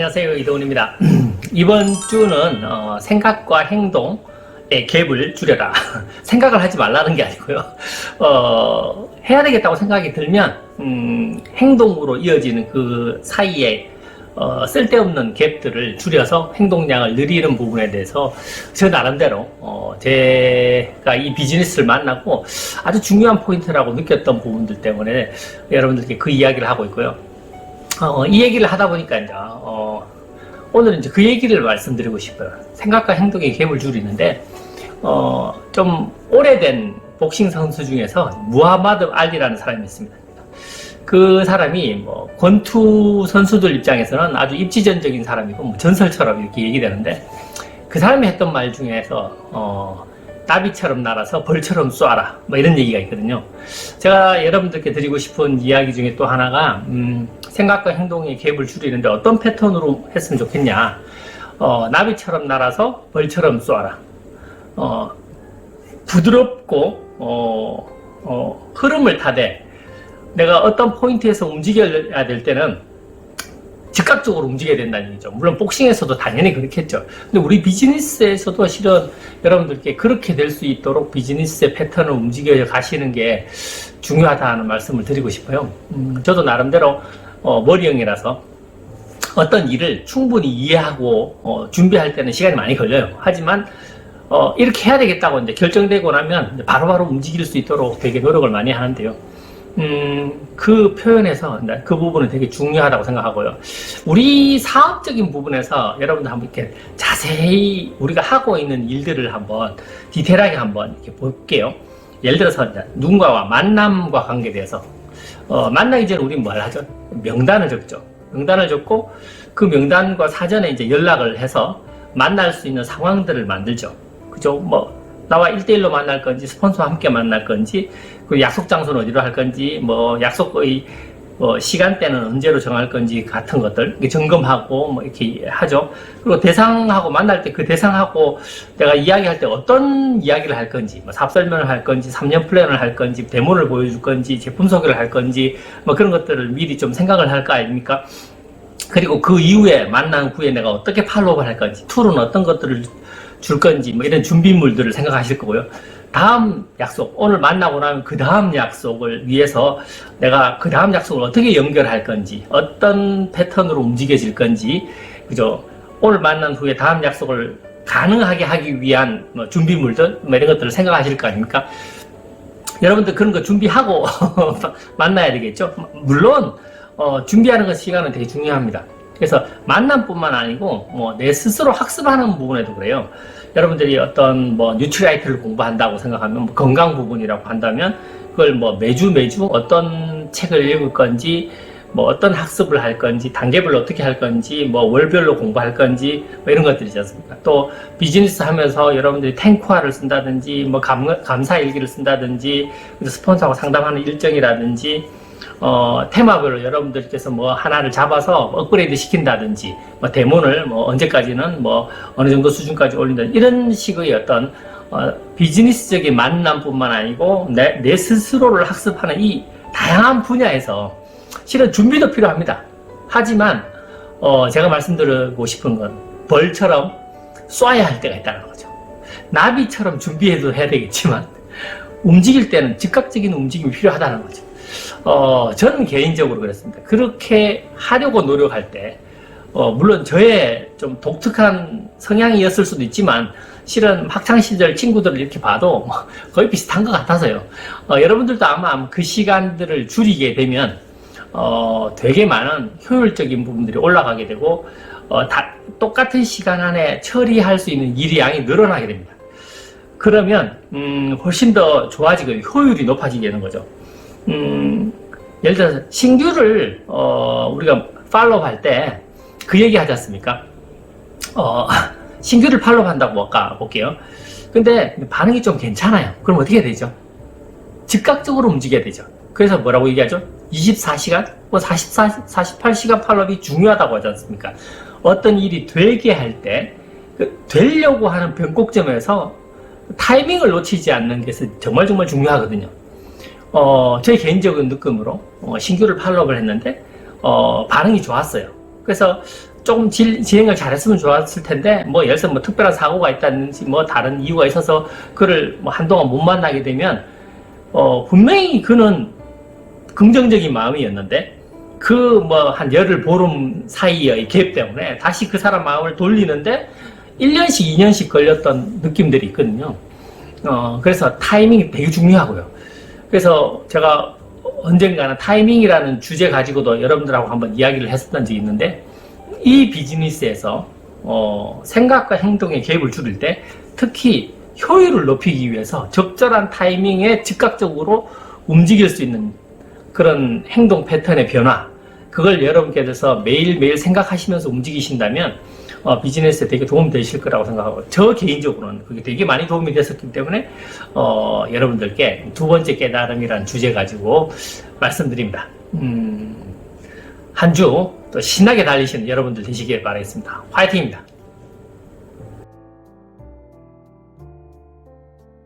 안녕하세요 이동훈입니다. 이번 주는 어, 생각과 행동의 갭을 줄여라. 생각을 하지 말라는 게 아니고요. 어, 해야 되겠다고 생각이 들면 음, 행동으로 이어지는 그 사이에 어, 쓸데없는 갭들을 줄여서 행동량을 늘리는 부분에 대해서 저 나름대로 어, 제가 이 비즈니스를 만나고 아주 중요한 포인트라고 느꼈던 부분들 때문에 여러분들께 그 이야기를 하고 있고요. 어, 이 얘기를 하다 보니까 이제 어, 오늘은 이제 그 얘기를 말씀드리고 싶어요. 생각과 행동의 갭을 줄이는데 어, 좀 오래된 복싱 선수 중에서 무하마드 알리라는 사람이 있습니다. 그 사람이 뭐 권투 선수들 입장에서는 아주 입지전적인 사람이고 뭐 전설처럼 이렇게 얘기되는데 그 사람이 했던 말 중에서 어, 나비처럼 날아서 벌처럼 쏘아라 뭐 이런 얘기가 있거든요. 제가 여러분들께 드리고 싶은 이야기 중에 또 하나가 음, 생각과 행동의 갭을 줄이는데 어떤 패턴으로 했으면 좋겠냐. 어, 나비처럼 날아서 벌처럼 쏘아라. 어, 부드럽고 어, 어, 흐름을 타되 내가 어떤 포인트에서 움직여야 될 때는 즉각적으로 움직여야 된다는 얘기죠. 물론 복싱에서도 당연히 그렇겠죠. 근데 우리 비즈니스에서도 실은 여러분들께 그렇게 될 수 있도록 비즈니스의 패턴을 움직여 가시는 게 중요하다는 말씀을 드리고 싶어요. 음, 저도 나름대로 어, 머리형이라서 어떤 일을 충분히 이해하고 어, 준비할 때는 시간이 많이 걸려요. 하지만 어, 이렇게 해야 되겠다고 이제 결정되고 나면 바로바로 움직일 수 있도록 되게 노력을 많이 하는데요. 음, 그 표현에서 네, 그 부분은 되게 중요하다고 생각하고요. 우리 사업적인 부분에서 여러분들 한번 이렇게 자세히 우리가 하고 있는 일들을 한번 디테일하게 한번 이렇게 볼게요. 예를 들어서 누군가와 만남과 관계돼서 어, 만나기 전에 우리는 뭘 하죠? 명단을 적죠. 명단을 적고 그 명단과 사전에 이제 연락을 해서 만날 수 있는 상황들을 만들죠. 그죠? 뭐 나와 1대1로 만날 건지 스폰서와 함께 만날 건지 그 약속 장소는 어디로 할 건지 뭐 약속의 뭐 시간대는 언제로 정할 건지 같은 것들 점검하고 뭐 이렇게 하죠. 그리고 대상하고 만날 때 그 대상하고 내가 이야기할 때 어떤 이야기를 할 건지 뭐 사업 설명을 할 건지 3년 플랜을 할 건지 데모를 보여줄 건지 제품 소개를 할 건지 뭐 그런 것들을 미리 좀 생각을 할 거 아닙니까? 그리고 그 이후에 만난 후에 내가 어떻게 팔로우를 할 건지 툴은 어떤 것들을 줄 건지 뭐 이런 준비물들을 생각하실 거고요. 다음 약속 오늘 만나고 나면 그 다음 약속을 위해서 내가 그 다음 약속을 어떻게 연결할 건지 어떤 패턴으로 움직여질 건지 그죠 오늘 만난 후에 다음 약속을 가능하게 하기 위한 뭐 준비물들 뭐 이런 것들을 생각하실 거 아닙니까? 여러분들 그런 거 준비하고 만나야 되겠죠. 물론 어, 준비하는 것 시간은 되게 중요합니다. 그래서 만남뿐만 아니고 뭐 내 스스로 학습하는 부분에도 그래요. 여러분들이 어떤 뭐 뉴트라이트를 공부한다고 생각하면 뭐 건강 부분이라고 한다면 그걸 뭐 매주 매주 어떤 책을 읽을 건지 뭐 어떤 학습을 할 건지 단계별로 어떻게 할 건지 뭐 월별로 공부할 건지 뭐 이런 것들이지 않습니까? 또 비즈니스 하면서 여러분들이 탱크화를 쓴다든지 뭐 감, 감사 일기를 쓴다든지 스폰서하고 상담하는 일정이라든지 어, 테마별로 여러분들께서 뭐 하나를 잡아서 업그레이드 시킨다든지, 뭐 데모를 뭐 언제까지는 뭐 어느 정도 수준까지 올린다 이런 식의 어떤 어, 비즈니스적인 만남뿐만 아니고 내, 내 스스로를 학습하는 이 다양한 분야에서 실은 준비도 필요합니다. 하지만 어, 제가 말씀드리고 싶은 건 벌처럼 쏴야 할 때가 있다는 거죠. 나비처럼 준비해도 해야 되겠지만 움직일 때는 즉각적인 움직임이 필요하다는 거죠. 어, 저는 개인적으로 그랬습니다. 그렇게 하려고 노력할 때, 어, 물론 저의 좀 독특한 성향이었을 수도 있지만, 실은 학창시절 친구들을 이렇게 봐도 뭐 거의 비슷한 것 같아서요. 어, 여러분들도 아마 그 시간들을 줄이게 되면, 어, 되게 많은 효율적인 부분들이 올라가게 되고, 어, 다, 똑같은 시간 안에 처리할 수 있는 일의 양이 늘어나게 됩니다. 그러면, 음, 훨씬 더 좋아지고 효율이 높아지게 되는 거죠. 음, 예를 들어서 신규를 어, 우리가 팔로우 할 때 그 얘기 하지 않습니까? 어, 신규를 팔로우 한다고 아까 볼게요. 근데 반응이 좀 괜찮아요. 그럼 어떻게 해야 되죠? 즉각적으로 움직여야 되죠. 그래서 뭐라고 얘기하죠? 24시간? 뭐 44, 48시간 팔로우이 중요하다고 하지 않습니까? 어떤 일이 되게 할 때, 그 되려고 하는 변곡점에서 타이밍을 놓치지 않는 것이 정말 정말 중요하거든요. 어, 제 개인적인 느낌으로 어, 신규를 팔로우를 했는데 어, 반응이 좋았어요. 그래서 조금 질- 진행을 잘했으면 좋았을 텐데 뭐 예를 뭐 특별한 사고가 있다든지 뭐 다른 이유가 있어서 그를 뭐 한동안 못 만나게 되면 어 분명히 그는 긍정적인 마음이었는데 그 뭐 한 열흘 보름 사이의 갭 때문에 다시 그 사람 마음을 돌리는데 1년씩 2년씩 걸렸던 느낌들이 있거든요. 어 그래서 타이밍이 되게 중요하고요. 그래서 제가 언젠가는 타이밍이라는 주제 가지고도 여러분들하고 한번 이야기를 했었던 적이 있는데 이 비즈니스에서 어, 생각과 행동의 갭을 줄일 때 특히 효율을 높이기 위해서 적절한 타이밍에 즉각적으로 움직일 수 있는 그런 행동 패턴의 변화 그걸 여러분께서 매일매일 생각하시면서 움직이신다면 어, 비즈니스에 되게 도움이 되실 거라고 생각하고 저 개인적으로는 그게 되게 많이 도움이 됐었기 때문에 어, 여러분들께 두 번째 깨달음이라는 주제 가지고 말씀드립니다. 음, 한 주 또 신나게 달리시는 여러분들 되시길 바라겠습니다. 화이팅입니다.